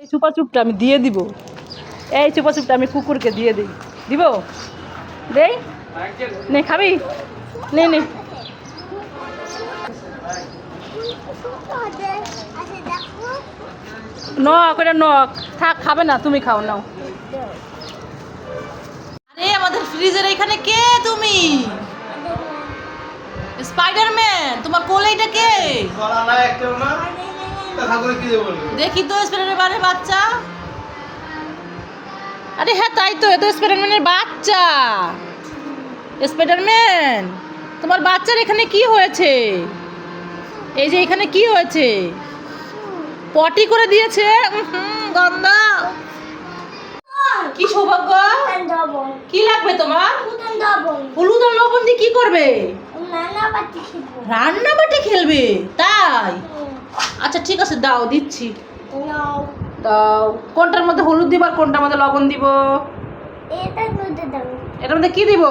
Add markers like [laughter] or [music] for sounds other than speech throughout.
এই চুপা চুপটা আমি দিয়ে দিব। এই চুপা চুপটা আমি কুকুরকে দিয়ে দিই। দিব? দেই? নে খাবি? নে নে। নক এটা নক থাক খাবে না তুমি খাও নাও। আরে আমাদের ফ্রিজের এখানে কে তুমি? স্পাইডারম্যান তোমার কোলে এটা কে? না। দেখি তো স্পাইডারম্যানের বাচ্চা। আরে হ্যাঁ তাই তো এ তো স্পাইডারম্যানের বাচ্চা। স্পাইডারম্যান তোমার বাচ্চার এখানে কি হয়েছে? এই যে এখানে কি হয়েছে? পটি করে দিয়েছে গন্ধ। কি সৌভাগ্য। কি লাগবে তোমার? হলুদ আর লবণ দিয়ে কি করবে? রান্না বাটি খেলবে তাই? আচ্ছা ঠিক আছে দাও দিচ্ছি। দাও। কোনটার মধ্যে হলুদ দিব আর কোনটার মধ্যে লবণ দিব? এটার মধ্যে কি দিব?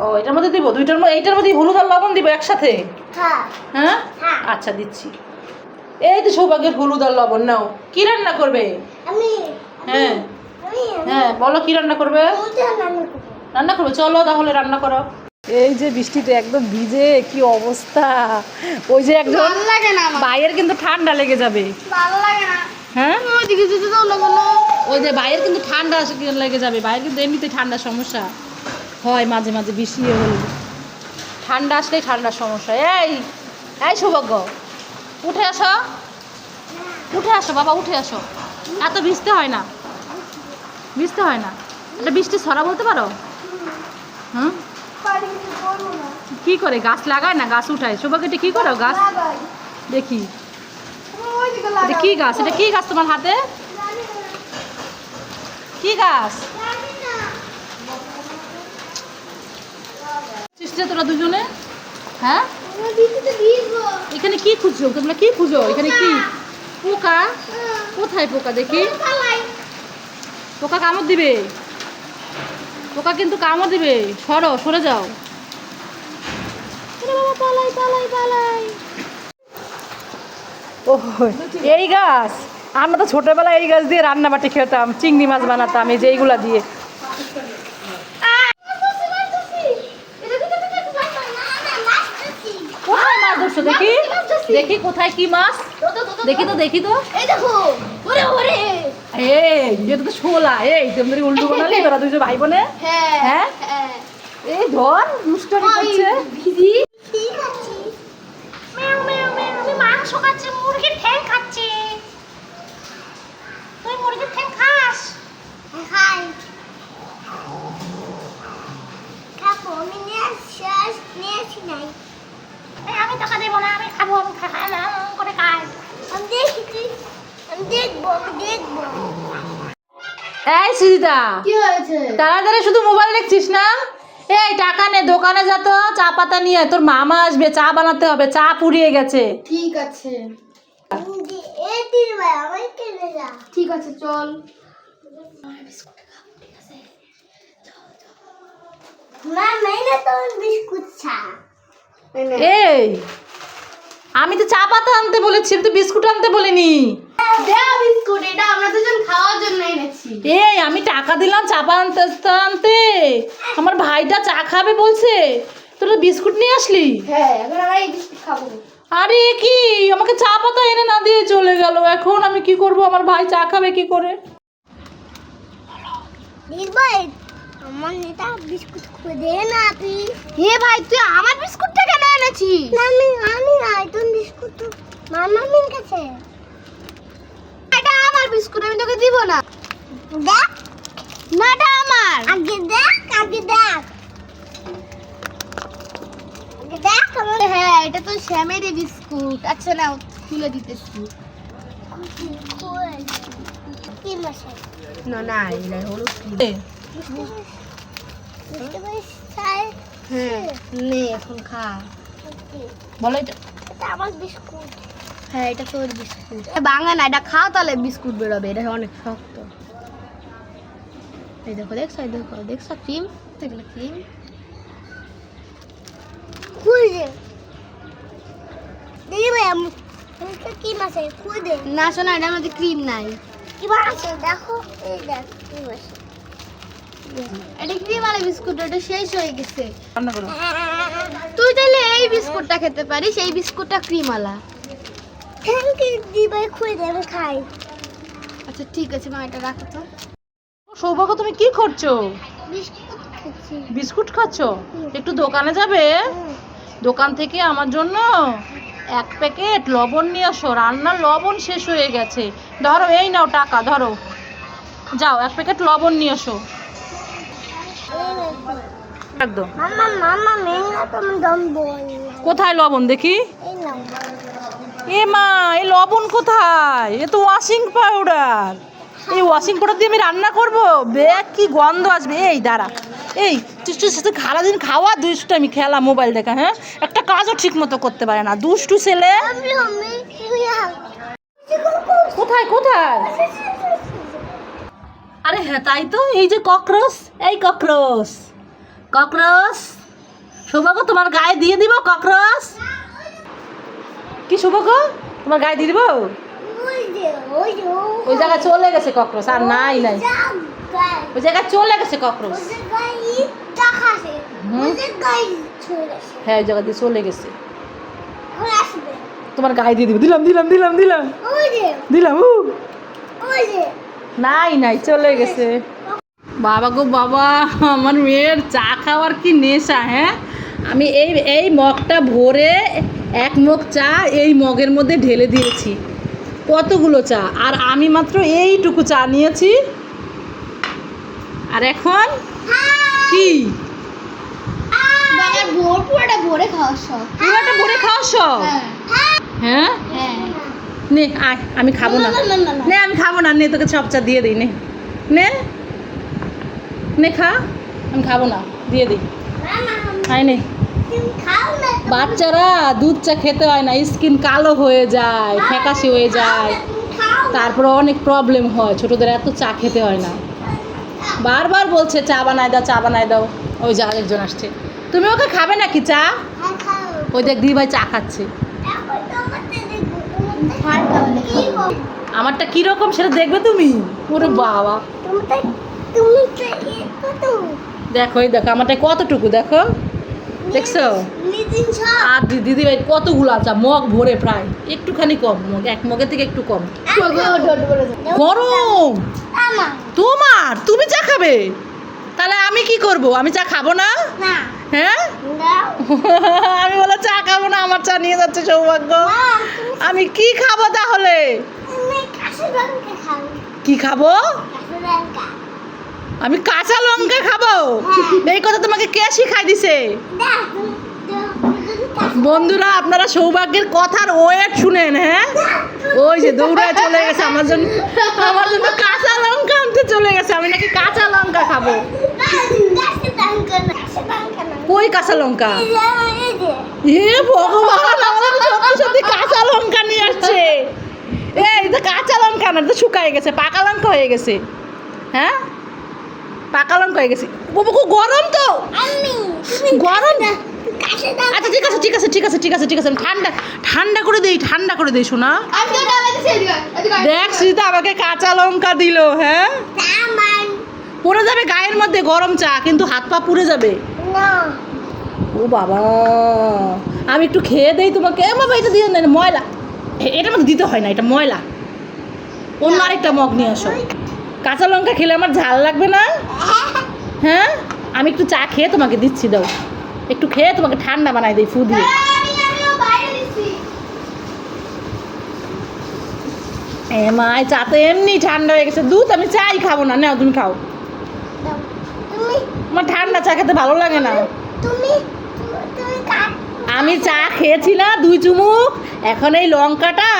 ও এটার মধ্যে দিব? দুইটার মধ্যে এইটার মধ্যে হলুদ আর লবণ দিব একসাথে? হ্যাঁ। হ্যাঁ। আচ্ছা দিচ্ছি। এই তো সৌভাগ্যের হলুদ আর লবণ নাও। কি রান্না করবে? আমি হ্যাঁ। হ্যাঁ বলো কি রান্না করবে। রান্না করবে? চলো তাহলে রান্না করো। এই যে বৃষ্টিতে একদম ভিজে কি অবস্থা? ওই যে একজন ভালো লাগে না বাইরের কিন্তু ঠান্ডা লেগে যাবে। ভালো লাগে না। হ্যাঁ? ওইদিকে যেতে ওই যে বাইরের কিন্তু ঠান্ডা লেগে যাবে। বাইরে কিন্তু এমনিতে ঠান্ডা সমস্যা। হয় মাঝে মাঝে বেশি ইয়ে হলে। ঠান্ডা আসলেই ঠান্ডার সমস্যা। এই এই সৌভাগ্য। উঠে আসো। উঠে আসো বাবা উঠে আসো। এত ভিজতে হয় না। ভিজতে হয় না। এটা বৃষ্টি ছড়া বলতে পারো? হুম? কি করে গাছ লাগায় না গাছ উঠায়? সৌভাগ্য এটা কি করো গাছ? দেখি। এটা কি গাছ? এটা কি গাছ তোমার হাতে? কি গাছ? তোরা দুজনে? হ্যাঁ? এখানে কি খুঁজছো? তোমরা কি খুঁজো? এখানে কি? পোকা। কোথায় পোকা? দেখি। পোকা কামড় দিবে? পোকা কিন্তু কামড় দিবে। সরো সরে যাও। ওরে পালাই পালাই পালাই। ও এই গাছ। আমরা তো ছোটবেলায় এই গাছ দিয়ে রান্না বাটি খেতাম চিংড়ি মাছ বানাতাম এই যে এইগুলা দিয়ে। কোথায় মাছ ধরছো দেখি। দেখি কোথায় কি মাছ? দেখি তো দেখি তো। এই দেখো ওরে ওরে। এই এটা তো শোলা। এই তোমরা উল্টো বানালি তোরা দুজন ভাই বোনে হ্যাঁ হ্যাঁ? হ্যাঁ। এই ধর দুষ্টামি করছে। আমি মাংস খাচ্ছে মুরগির ঠ্যাং খাচ্ছে। তুই মুরগির ঠ্যাং খাস খাই খাব আমি নিয়ে শেষ নিয়ে আসি নাই আমি টাকা দেবো না আমি খাব আমি খালাম করে খাই আমি দেখছি আমি দেখব আমি দেখব এই সুজিতা কি হয়েছে? তাড়াতাড়ি শুধু মোবাইল দেখছিস না? এই টাকা নে দোকানে যা তো চা পাতা নিয়ে তোর মামা আসবে চা বানাতে হবে চা পুড়িয়ে গেছে। ঠিক আছে। ঠিক আছে চল। এই আমি তো চা পাতা আনতে বলেছি তো বিস্কুট আনতে বলিনি। বিস্কুট এটা আমরা দুজন খাওয়ার জন্য এনেছি। এই আমি টাকা দিলাম চা পাতা আনতে আনতে। আমার ভাইটা চা খাবে বলছে তোরা বিস্কুট নিয়ে আসলি? হ্যাঁ এখন আমরা এই বিস্কুট খাব। আরে কি? আমাকে চা পাতা এনে না দিয়ে চলে গেল। এখন আমি কি করব? আমার ভাই চা খাবে কি করে? আমার নেতা বিস্কুট দে না তুই। হে ভাই তুই আমার বিস্কুটটা কেন এনেছিস? আমি আমি নাই তুই বিস্কুট তো মামা মিন কাছে। এটা আমার বিস্কুট আমি তোকে দিব না। দেখ। না এটা আমার। আগে দেখ আগে দেখ। দেখ হ্যাঁ এটা তো শ্যামেরই বিস্কুট। আচ্ছা না খুলে দিতেছি। না না এটা হলো হ্যাঁ নে এখন খা। বলো এটা আমার বিস্কুট। হ্যাঁ এটা তোর বিস্কুট। বাঙা না এটা খাও তাহলে বিস্কুট বেরোবে এটা অনেক শক্ত। এই দেখো দেখছ এই দেখো দেখছ ক্রিম? এগুলো ক্রিম? খুলছে দিদি ভাই এটা কি মাছে খুঁজে না শোনা এটার মধ্যে ক্রিম নাই। কি আছে দেখো এই দেখ কি আছে। এটা ক্রিম আলা বিস্কুট ওটা শেষ হয়ে গেছে। তুই তাহলে এই বিস্কুটটা খেতে পারিস এই বিস্কুটটা ক্রিম ইউ দিবাই খুঁজে দে আমি খাই। আচ্ছা ঠিক আছে মা এটা রাখো তো। সৌভাগ্য তুমি কি করছ? বিস্কুট খাচ্ছি। খাচ্ছ? একটু দোকানে যাবে? দোকান থেকে আমার জন্য এক প্যাকেট লবণ নিয়ে আসো। রান্নার লবণ শেষ হয়ে গেছে। ধরো এই নাও টাকা ধরো। যাও এক প্যাকেট লবণ নিয়ে আসো। কোথায় লবণ দেখি? এই নাও। এ মা এই লবণ কোথায়? এ তো ওয়াশিং পাউডার এই ওয়াশিং পাউডার দিয়ে আমি রান্না করব? ব্যাগ কি গন্ধ আসবে? এই, দাঁড়া। এই, তুই সাথে সারাদিন খাওয়া? দুষ্টু আমি খেলা মোবাইল দেখা হ্যাঁ? একটা কাজও ঠিক মতো করতে পারে না। দুষ্টু ছেলে। কোথায় কোথায়? আরে হ্যাঁ তাই তো। এই যে ককরোচ এই ককরোচ ককরোচ সৌভাগ্য তোমার গায়ে দিয়ে দিব ককরোচ কি সৌভাগ্য তোমার গায়ে দিয়ে দিব? ওই জায়গায় চলে গেছে ককরোচ আর নাই নাই। ওই জায়গায় চলে গেছে ককরোচ হ্যাঁ ওই জায়গা দিয়ে চলে গেছে। তোমার গায়ে দিয়ে দিব। দিলাম দিলাম দিলাম দিলাম। দিলাম নাই নাই, চলে গেছে। বাবা গো, বাবা, আমার মেয়ের চা খাওয়ার কি নেশা হ্যাঁ? আমি এই এই মগটা ভরে এক মগ চা এই মগের মধ্যে ঢেলে দিয়েছি। কতগুলো চা? আর আমি মাত্র এইটুকু চা নিয়েছি। আর এখন? কি? পুরোটা ভরে খাওয়া সব। পুরোটা ভরে খাওয়া সব? হ্যাঁ। নে আয় আমি খাব না। না, আমি খাব না। নে তোকে সব চা দিয়ে দিই নে। নে। নে খা। আমি খাব না। দিয়ে দিই। আয় নে। বাচ্চারা দুধ চা খেতে হয় না স্কিন কালো হয়ে যায় ফ্যাকাশি হয়ে যায়। তারপরে অনেক প্রবলেম হয় ছোটদের এত চা খেতে হয় না। বারবার বলছে চা বানায় দাও চা বানায় দাও। ওই যে আরেকজন আসছে। তুমি ওকে খাবে নাকি চা? ওই দেখ দি ভাই চা খাচ্ছে। আমারটা কীরকম সেটা দেখবে তুমি? ওরে বাবা। দেখো এই দেখো আমারটা কতটুকু দেখো? দেখছ? আর দিদি ভাই কতগুলো চা মগ ভরে প্রায়। একটুখানি কম মগ এক মগের থেকে একটু কম। গরম! তোমার তুমি চা খাবে? তাহলে আমি কি করব? আমি চা খাব না? হ্যাঁ? [laughs] আমি বলে চা খাব না আমার চা নিয়ে যাচ্ছে সৌভাগ্য। আমি কি খাব তাহলে? কি খাব? আমি কাঁচা লঙ্কা খাব। এই কথা তোমাকে কে শিখাই দিছে? বন্ধুরা, আপনারা সৌভাগ্যের কথার ওয়েট শুনেন হ্যাঁ? ওই যে দৌড়ায় চলে গেছে, আমার জন্য আমার জন্য কাঁচা লঙ্কা আনতে চলে গেছে, আমি নাকি কাঁচা লঙ্কা খাব। কই কাঁচা লঙ্কা? হে ভগবান, আমাদের সত্যি সত্যি কাঁচা লঙ্কা নিয়ে আসছে। এই তো কাঁচা লঙ্কা না তো শুকায় গেছে, পাকা লঙ্কা হয়ে গেছে। হ্যাঁ? পাকা লঙ্কা হয়ে গেছে। বাবু গরম তো? গরম? আচ্ছা ঠিক আছে ঠিক আছে ঠিক আছে ঠিক আছে ঠিক আছে ঠান্ডা ঠান্ডা করে দেই ঠান্ডা করে দেই শোনা। দেখ সীতা আমাকে কাঁচা লঙ্কা দিল হ্যাঁ? পড়ে যাবে গায়ের মধ্যে গরম চা কিন্তু হাত পা পুড়ে যাবে। ও বাবা আমি একটু খেয়ে দেই তোমাকে। বাবা এটা দিয়ে না এটা ময়লা। এ- এটার মধ্যে দিতে হয় না এটা ময়লা। অন্য আরেকটা মগ নিয়ে আসো। কাঁচা লঙ্কা খেলে আমার ঝাল লাগবে না? হ্যাঁ? আমি একটু চা খেয়ে তোমাকে দিচ্ছি দাও। একটু খেয়ে তোমাকে ঠান্ডা বানাই দিই ফু দিয়ে। আমি আমিও বাইরে দিছি এ মাই চা তো এমনি ঠান্ডা হয়ে গেছে। দুধ আমি চাই খাব না। নাও তুমি খাও। আমার ঠান্ডা চা খেতে ভালো লাগে না। তুমি আমি চা খেয়েছি না দুই চুমুক। এখন এই লঙ্কাটা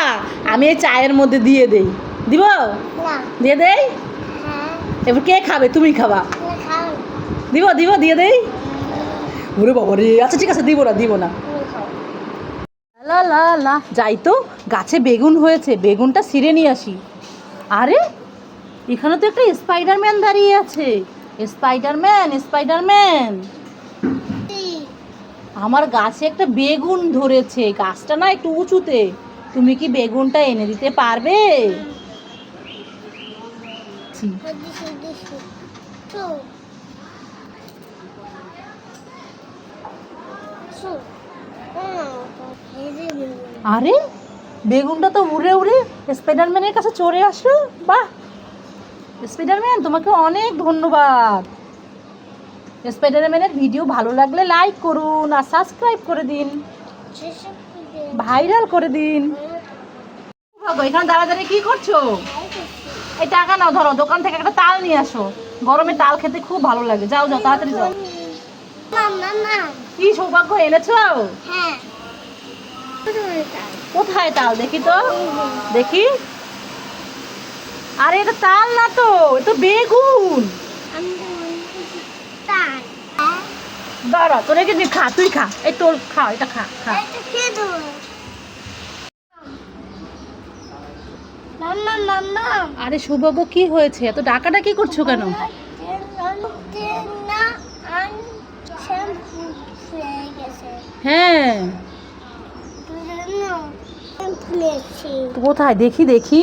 আমি এই চায়ের মধ্যে দিয়ে দেই। দিব? দিয়ে দেই? এবার কে খাবে? তুমি খাবা। দিব দিব, দিয়ে দেই। ওরে বাবা রে। আচ্ছা ঠিক আছে, দিব না দিব না। লা লা লা। যাই তো, গাছে বেগুন হয়েছে, বেগুনটা ছিঁড়ে নিয়ে আসি। আরে, এখানে তো একটা স্পাইডারম্যান দাঁড়িয়ে আছে। Spiderman spiderman. আমার গাছে একটা বেগুন ধরেছে। গাছটা না একটু উঁচুতে। তুমি কি বেগুনটা এনে দিতে পারবে? ছি, দিশু দিশু তো সু এই যে বেগুন। আরে বেগুনটা তো উড়ে উড়ে স্পাইডারম্যানের কাছে চড়ে আসলো। বাহ! স্পাইডারম্যান তোমাকে অনেক ধন্যবাদ। স্পাইডারম্যানের ভিডিও ভালো লাগলে লাইক করুন আর সাবস্ক্রাইব করে দিন। ভাইরাল করে দিন। এখানে দাঁড়া দাঁড়িয়ে কি করছ? এই টাকা নাও ধরো দোকান থেকে একটা তাল নিয়ে আসো। গরমে তাল খেতে খুব ভালো লাগে। যাও যাও তাড়াতাড়ি যাও। কি সৌভাগ্য এনেছো? হ্যাঁ। কোথায় তাল? দেখি তো। দেখি। আরে এটা তাল না তো এটা বেগুন। করছি দাঁড়া তোর একে খা তুই খা। এই তোর খা এটা খা খা এটা কে দেবো মাম্মা মাম্মা আরে সৌভাগ্য কি হয়েছে? এত ডাকাটা কি করছ কেন? হ্যাঁ। কোথায়? দেখি দেখি।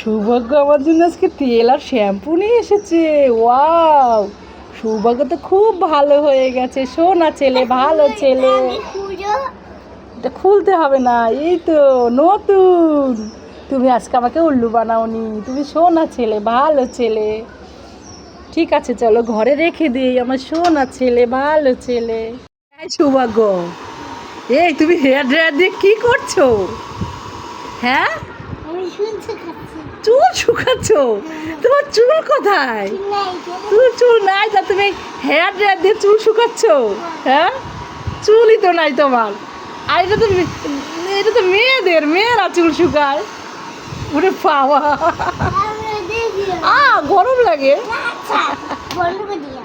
সৌভাগ্য আমার জন্য আজকে তেল আর শ্যাম্পু নিয়ে এসেছে। ওয়াও! সৌভাগ্য তো খুব ভালো হয়ে গেছে। সোনা ছেলে ভালো ছেলে। এটা খুলতে হবে না এই তো নতুন। তুমি আজকে আমাকে উল্লু বানাওনি তুমি সোনা ছেলে ভালো ছেলে। ঠিক আছে চলো ঘরে রেখে দিই আমার সোনা ছেলে ভালো ছেলে। সৌভাগ্য। এই তুমি হেয়ার ড্রায়ার দিয়ে কি করছ? হ্যাঁ? চুল শুকাচ্ছ। তোমার চুল কোথায়? তুমি চুল নাই তা তুমি হেয়ার ড্রায়ার দিয়ে চুল শুকাচ্ছ? হ্যাঁ? চুলই তো নাই তোমার। আর এটা তো এটা তো মেয়েদের মেয়েরা চুল শুকায়। ওরে পাওয়া আ গরম লাগে। আচ্ছা বন্ধ করে দিয়া